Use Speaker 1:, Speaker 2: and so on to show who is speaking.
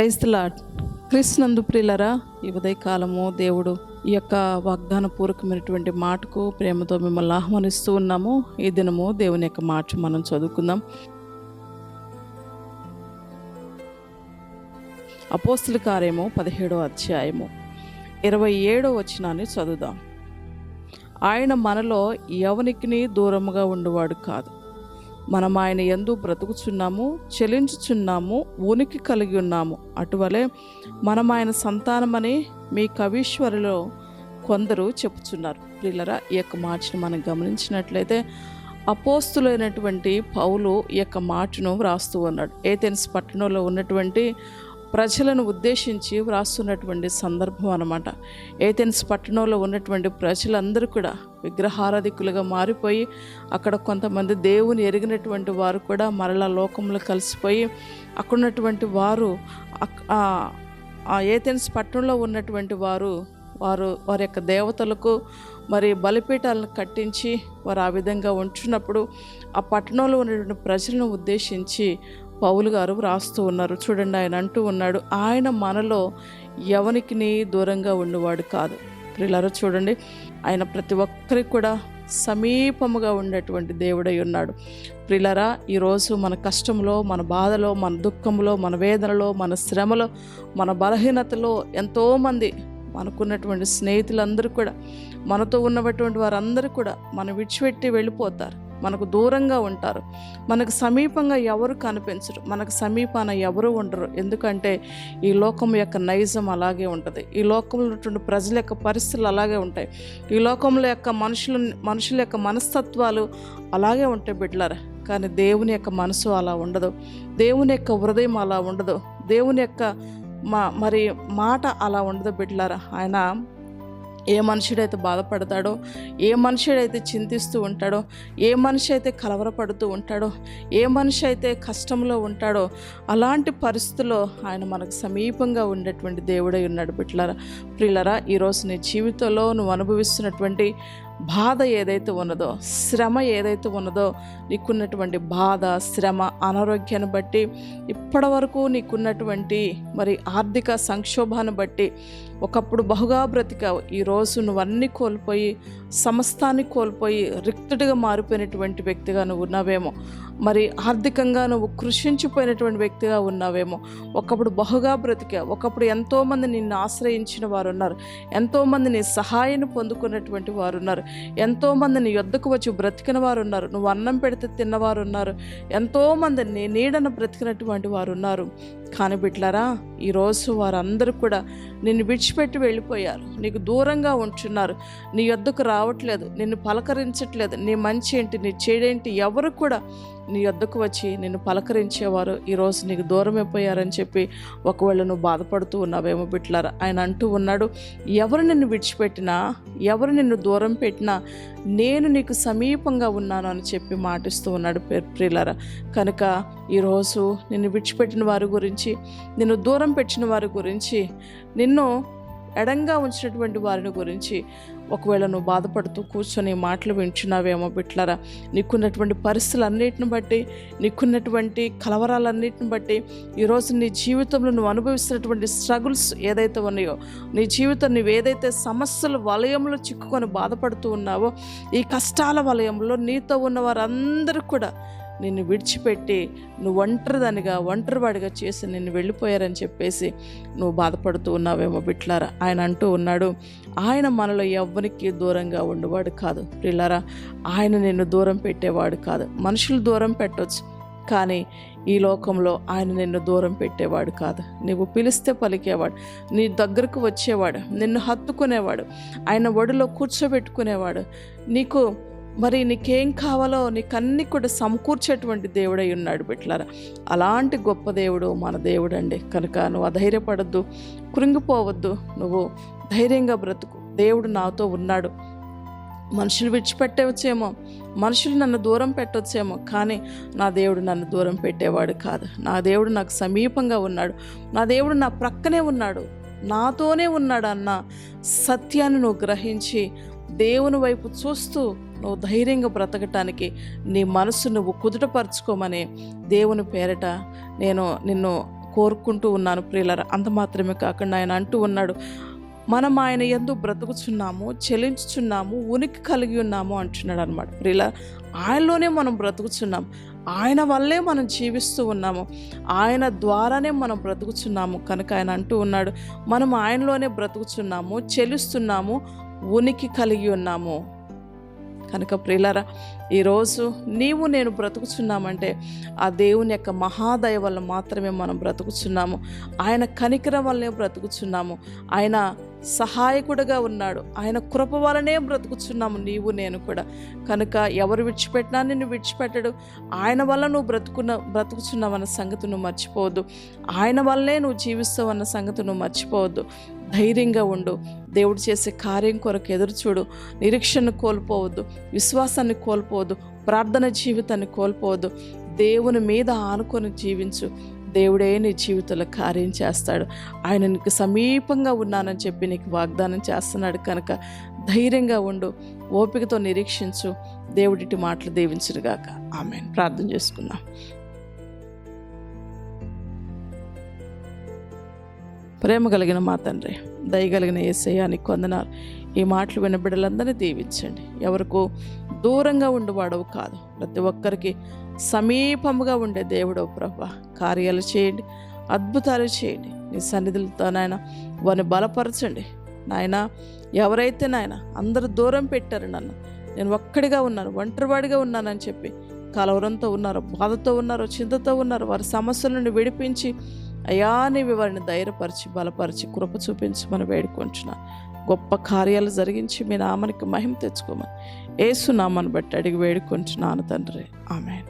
Speaker 1: క్రైస్తల క్రీస్తునందు ప్రియులరా ఈ ఉదయకాలము దేవుడు ఈ యొక్క వాగ్దాన పూర్వకమైనటువంటి మాటకు ప్రేమతో మిమ్మల్ని ఆహ్వానిస్తూ ఉన్నాము. ఈ దినము దేవుని యొక్క మాట మనం చదువుకుందాం. అపోస్తుల కార్యము పదిహేడో అధ్యాయము ఇరవై ఏడో వచనాన్ని చదువుదాం. ఆయన మనలో ఎవనికిని దూరముగా ఉండేవాడు కాదు. మనం ఆయన ఎందు బ్రతుకుచున్నాము చెలించుచున్నాము ఉనికి కలిగి ఉన్నాము. అటువలే మనం ఆయన సంతానమని మీ కవీశ్వరిలో కొందరు చెప్పుచున్నారు. ప్రిల్లరా ఈ యొక్క మాటను మనం గమనించినట్లయితే అపోస్తులైనటువంటి పౌలు ఈ యొక్క మాటను వ్రాస్తూ ఉన్నాడు. ఏథెన్స్ పట్టణంలో ఉన్నటువంటి ప్రజలను ఉద్దేశించి వ్రాస్తున్నటువంటి సందర్భం అనమాట ఏథెన్స్ పట్టణంలో ఉన్నటువంటి ప్రజలందరూ కూడా విగ్రహారాధికులుగా మారిపోయి అక్కడ కొంతమంది దేవుని ఎరిగినటువంటి వారు కూడా మరలా లోకంలో కలిసిపోయి అక్కడ ఉన్నటువంటి వారు ఆ ఆ ఏథెన్స్ పట్టణంలో ఉన్నటువంటి వారు వారు వారి యొక్క దేవతలకు మరి బలిపీఠాలను కట్టించి వారు ఆ విధంగా ఉంచున్నప్పుడు ఆ పట్టణంలో ఉన్నటువంటి ప్రజలను ఉద్దేశించి పౌలు గారు వ్రాస్తూ ఉన్నారు. చూడండి ఆయన అంటూ ఉన్నాడు ఆయన మనలో ఎవరికి దూరంగా ఉండేవాడు కాదు. ప్రియులారా చూడండి ఆయన ప్రతి ఒక్కరికి కూడా సమీపముగా ఉండేటువంటి దేవుడై ఉన్నాడు. ప్రిలరా ఈరోజు మన కష్టంలో మన బాధలో మన దుఃఖంలో మన వేదనలో మన శ్రమలో మన బలహీనతలో ఎంతోమంది మనకున్నటువంటి స్నేహితులందరూ కూడా మనతో ఉన్నటువంటి వారందరూ కూడా మనం విడిచిపెట్టి వెళ్ళిపోతారు. మనకు దూరంగా ఉంటారు. మనకు సమీపంగా ఎవరు కనిపించరు. మనకు సమీపాన ఎవరు ఉండరు. ఎందుకంటే ఈ లోకం యొక్క నైజం అలాగే ఉంటుంది. ఈ లోకంలో ఉన్నటువంటి ప్రజల యొక్క పరిస్థితులు అలాగే ఉంటాయి. ఈ లోకంలో యొక్క మనుషులు మనుషుల యొక్క మనస్తత్వాలు అలాగే ఉంటాయి బిడ్డలారా. కానీ దేవుని యొక్క మనసు అలా ఉండదు. దేవుని యొక్క హృదయం అలా ఉండదు. దేవుని యొక్క మా మరి మాట అలా ఉండదు బిడ్డలారా. ఆయన ఏ మనుషుడైతే బాధపడతాడో ఏ మనుషుడైతే చింతిస్తూ ఉంటాడో ఏ మనిషి అయితే కలవరపడుతూ ఉంటాడో ఏ మనిషి అయితే కష్టంలో ఉంటాడో అలాంటి పరిస్థితుల్లో ఆయన మనకు సమీపంగా ఉండేటువంటి దేవుడై ఉన్నాడు బిట్లరా ప్రియులరా ఈరోజు నీ జీవితంలో నువ్వు అనుభవిస్తున్నటువంటి బాధ ఏదైతే ఉన్నదో శ్రమ ఏదైతే ఉన్నదో నీకున్నటువంటి బాధ శ్రమ అనారోగ్యాన్ని బట్టి ఇప్పటి వరకు నీకున్నటువంటి మరి ఆర్థిక సంక్షోభాన్ని బట్టి ఒకప్పుడు బహుగా బ్రతికావు. ఈరోజు నువ్వన్నీ కోల్పోయి సమస్తాన్ని కోల్పోయి రిక్తుడిగా మారిపోయినటువంటి వ్యక్తిగా నువ్వు ఉన్నావేమో. మరి ఆర్థికంగా నువ్వు కృషించిపోయినటువంటి వ్యక్తిగా ఉన్నావేమో. ఒకప్పుడు బహుగా బ్రతికా ఒకప్పుడు ఎంతోమంది నిన్ను ఆశ్రయించిన వారు ఉన్నారు ఎంతోమంది నీ సహాయాన్ని పొందుకున్నటువంటి వారు ఉన్నారు ఎంతోమంది నీ యొద్దకు వచ్చి బ్రతికిన వారు ఉన్నారు నువ్వు అన్నం పెడితే తిన్నవారు ఉన్నారు ఎంతోమంది నీ నీడను బ్రతికినటువంటి వారు ఉన్నారు కానీ బిడ్లారా ఈరోజు వారందరూ కూడా నిన్ను విడిచిపెట్టి వెళ్ళిపోయారు. నీకు దూరంగా ఉంటున్నారు. నీ యొద్దకు రావట్లేదు. నిన్ను పలకరించట్లేదు. నీ మంచి ఏంటి? నీ చెడేంటి ఎవరు కూడా నీ వద్దకు వచ్చి నిన్ను పలకరించేవారు ఈరోజు నీకు దూరమైపోయారని చెప్పి ఒకవేళ నువ్వు బాధపడుతూ ఉన్నావేమో బిట్లారా ఆయన అంటూ ఉన్నాడు ఎవరు నిన్ను విడిచిపెట్టినా ఎవరు నిన్ను దూరం పెట్టినా నేను నీకు సమీపంగా ఉన్నాను అని చెప్పి మాటిస్తూ ఉన్నాడు ప్రియులరా. కనుక ఈరోజు నిన్ను విడిచిపెట్టిన వారి గురించి నిన్ను దూరం పెట్టిన వారి గురించి నిన్ను ఎడంగా ఉంచినటువంటి వారిని గురించి ఒకవేళ నువ్వు బాధపడుతూ కూర్చొని మాటలు వింటున్నావేమో బిట్లరా నీకున్నటువంటి పరిస్థితులన్నిటిని బట్టి నీకున్నటువంటి కలవరాలన్నిటిని బట్టి ఈరోజు నీ జీవితంలో నువ్వు అనుభవిస్తున్నటువంటి స్ట్రగుల్స్ ఏదైతే ఉన్నాయో నీ జీవితం నువ్వు ఏదైతే సమస్యల వలయంలో చిక్కుకొని బాధపడుతూ ఉన్నావో ఈ కష్టాల వలయంలో నీతో ఉన్న వారందరూ కూడా నిన్ను విడిచిపెట్టి నువ్వు ఒంటరిదానిగా ఒంటరివాడిగా చేసి నిన్ను వెళ్ళిపోయారని చెప్పేసి నువ్వు బాధపడుతూ ఉన్నావేమో బిట్లారా. ఆయన అంటూ ఉన్నాడు ఆయన మనలో ఎవ్వరికి దూరంగా ఉండేవాడు కాదు పిల్లరా ఆయన నిన్ను దూరం పెట్టేవాడు కాదు. మనుషులు దూరం పెట్టొచ్చు కానీ ఈ లోకంలో ఆయన నిన్ను దూరం పెట్టేవాడు కాదు. నువ్వు పిలిస్తే పలికేవాడు నీ దగ్గరకు వచ్చేవాడు నిన్ను హత్తుకునేవాడు ఆయన ఒడిలో కూర్చోబెట్టుకునేవాడు. నీకు మరి నీకేం కావాలో నీకన్నీ కూడా సమకూర్చేటువంటి దేవుడై ఉన్నాడు బిట్లారా అలాంటి గొప్ప దేవుడు మన దేవుడు అండి కనుక నువ్వు అధైర్యపడద్దు కృంగిపోవద్దు నువ్వు ధైర్యంగా బ్రతుకు. దేవుడు నాతో ఉన్నాడు. మనుషులు విడిచిపెట్టవచ్చేమో మనుషులు నన్ను దూరం పెట్టవచ్చేమో కానీ నా దేవుడు నన్ను దూరం పెట్టేవాడు కాదు. నా దేవుడు నాకు సమీపంగా ఉన్నాడు. నా దేవుడు నా ప్రక్కనే ఉన్నాడు. నాతోనే ఉన్నాడు అన్న సత్యాన్ని నువ్వు గ్రహించి దేవుని వైపు చూస్తూ నువ్వు ధైర్యంగా బ్రతకటానికి నీ మనసు నువ్వు కుదుటపరచుకోమని దేవుని పేరట నేను నిన్ను కోరుకుంటూ ఉన్నాను ప్రియులర. అంత మాత్రమే కాకుండా ఆయన అంటూ ఉన్నాడు మనం ఆయన ఎందు బ్రతుకుచున్నాము చెలించుచున్నాము ఉనికి కలిగి ఉన్నాము అంటున్నాడు అనమాట ప్రియుల ఆయనలోనే మనం బ్రతుకుచున్నాం ఆయన వల్లే మనం జీవిస్తూ ఉన్నాము ఆయన ద్వారానే మనం బ్రతుకుచున్నాము కనుక ఆయన అంటూ ఉన్నాడు మనం ఆయనలోనే బ్రతుకుచున్నాము చెలుస్తున్నాము ఉనికి కలిగి ఉన్నాము. కనుక ప్రియులరా ఈరోజు నీవు నేను బ్రతుకుచున్నామంటే ఆ దేవుని యొక్క మహాదయ వల్ల మాత్రమే మనం బ్రతుకుచున్నాము. ఆయన కనికరం వల్లనే బ్రతుకుచున్నాము. ఆయన సహాయకుడుగా ఉన్నాడు. ఆయన కృప వలనే బ్రతుకుచున్నాము నీవు నేను కూడా. కనుక ఎవరు విడిచిపెట్టినా నిన్ను విడిచిపెట్టడు. ఆయన వల్ల నువ్వు బ్రతుకున్న బ్రతుకుచున్నావన్న సంగతి నువ్వు మర్చిపోవద్దు. ఆయన వల్లే నువ్వు జీవిస్తావన్న సంగతి నువ్వు మర్చిపోవద్దు. ధైర్యంగా ఉండు. దేవుడు చేసే కార్యం కొరకు ఎదురు చూడు. నిరీక్షణ కోల్పోవద్దు. విశ్వాసాన్ని కోల్పోవద్దు. ప్రార్థన జీవితాన్ని కోల్పోవద్దు. దేవుని మీద ఆనుకొని జీవించు. దేవుడే నీ జీవితంలో కార్యం చేస్తాడు. ఆయన నీకు సమీపంగా ఉన్నానని చెప్పి నీకు వాగ్దానం చేస్తున్నాడు కనుక ధైర్యంగా ఉండు. ఓపికతో నిరీక్షించు. దేవుడిటి మాటలు దీవించురుగాక ఆమె ప్రార్థన చేసుకుందాం. ప్రేమ కలిగిన మా తండ్రి దయగలిగిన ఏసయానికి నీకు వందనాలు. ఈ మాటలు విన్న బిడ్డలందరినీ దీవించండి. ఎవరికో దూరంగా ఉండేవాడవు కాదు. ప్రతి ఒక్కరికి సమీపముగా ఉండే దేవుడు ప్రభా. కార్యాలు చేయండి అద్భుతాలు చేయండి. నీ సన్నిధులతో నాయన వారిని బలపరచండి. నాయన ఎవరైతే నాయన అందరు దూరం పెట్టారు నన్ను నేను ఒక్కడిగా ఉన్నాను ఒంటరివాడిగా ఉన్నానని చెప్పి కలవరంతో ఉన్నారు బాధతో ఉన్నారు చింతతో ఉన్నారు వారి సమస్యల నుండి విడిపించి అయ్యా నీవి వారిని ధైర్యపరిచి బలపరిచి కృప చూపించి మనం వేడుకుంటున్నాను గొప్ప కార్యాలు జరిగించి మీ నామనికి మహిమ తెచ్చుకోమని ఏసునామాను బట్టి అడిగి వేడుకుంటున్నాను తండ్రి. ఆమె